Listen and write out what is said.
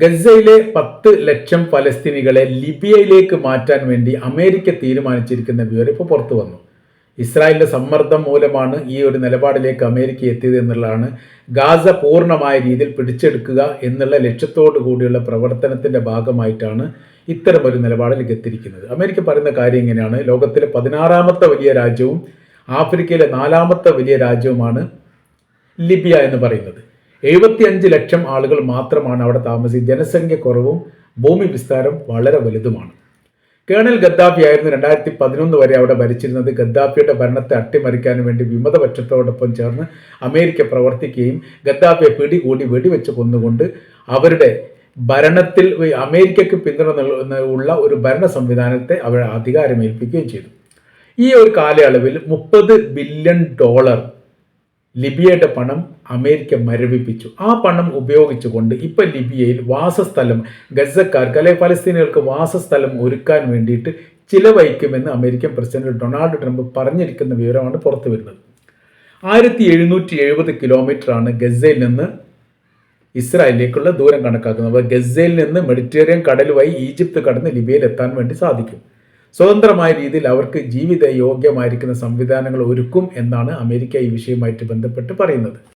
ഗസയിലെ പത്ത് ലക്ഷം ഫലസ്തീനികളെ ലിബിയയിലേക്ക് മാറ്റാൻ വേണ്ടി അമേരിക്ക തീരുമാനിച്ചിരിക്കുന്ന വിവരം ഇപ്പോൾ പുറത്തു വന്നു. ഇസ്രായേലിന്റെ സമ്മർദ്ദം മൂലമാണ് ഈ ഒരു നിലപാടിലേക്ക് അമേരിക്ക എത്തിയത് എന്നുള്ളതാണ് ഗാസ പൂർണമായ രീതിയിൽ പിടിച്ചെടുക്കുക എന്നുള്ള ലക്ഷ്യത്തോടു കൂടിയുള്ള പ്രവർത്തനത്തിന്റെ ഭാഗമായിട്ടാണ് ഇത്തരം ഒരു നിലപാടിലേക്ക് എത്തിയിരിക്കുന്നത്. അമേരിക്ക പറയുന്ന കാര്യം ഇങ്ങനെയാണ്. ലോകത്തിലെ പതിനാറാമത്തെ വലിയ രാജ്യവും ആഫ്രിക്കയിലെ നാലാമത്തെ വലിയ രാജ്യവുമാണ് ലിബിയ എന്ന് പറയുന്നത്. എഴുപത്തിയഞ്ച് ലക്ഷം ആളുകൾ മാത്രമാണ് അവിടെ താമസി ജനസംഖ്യ കുറവും ഭൂമി വിസ്താരം വളരെ വലുതുമാണ്. കേണൽ ഗദ്ദാഫി ആയിരുന്നു രണ്ടായിരത്തി പതിനൊന്ന് വരെ അവിടെ ഭരിച്ചിരുന്നത്. ഗദ്ദാഫിയുടെ ഭരണത്തെ അട്ടിമറിക്കാൻ വേണ്ടി വിമതപക്ഷത്തോടൊപ്പം ചേർന്ന് അമേരിക്ക പ്രവർത്തിക്കുകയും ഗദ്ദാഫിയെ പിടികൂടി വെടിവെച്ച് കൊന്നുകൊണ്ട് അവരുടെ ഭരണത്തിൽ അമേരിക്കയ്ക്ക് പിന്തുണ ഉള്ള ഒരു ഭരണ സംവിധാനത്തെ അവർ അധികാരമേൽപ്പിക്കുകയും ചെയ്തു. ഈ ഒരു കാലയളവിൽ മുപ്പത് ബില്യൺ ഡോളർ ലിബിയയുടെ പണം അമേരിക്ക മരവിപ്പിച്ചു. ആ പണം ഉപയോഗിച്ചുകൊണ്ട് ഇപ്പൊ ലിബിയയിൽ വാസസ്ഥലം ഗസക്കാർക്ക് അല്ലെ ഫലസ്തീനികൾക്ക് വാസസ്ഥലം ഒരുക്കാൻ വേണ്ടിയിട്ട് ചിലവഴിക്കുമെന്ന് അമേരിക്കൻ പ്രസിഡന്റ് ഡൊണാൾഡ് ട്രംപ് പറഞ്ഞിരിക്കുന്ന വിവരമാണ് പുറത്തു വരുന്നത്. ആയിരത്തി എഴുന്നൂറ്റി എഴുപത് കിലോമീറ്ററാണ് ഗസയിൽ നിന്ന് ഇസ്രായേലിലേക്കുള്ള ദൂരം കണക്കാക്കുന്നത്. അപ്പോൾ ഗസയിൽ നിന്ന് മെഡിറ്ററേനിയൻ വഴി ഈജിപ്ത് കടന്ന് ലിബിയയിൽ എത്താൻ വേണ്ടി സാധിക്കും. സ്വതന്ത്രമായ രീതിയിൽ അവർക്ക് ജീവിത യോഗ്യമായിരിക്കുന്ന സംവിധാനങ്ങൾ ഒരുക്കും എന്നാണ് അമേരിക്ക ഈ വിഷയവുമായിട്ട് ബന്ധപ്പെട്ട് പറയുന്നത്.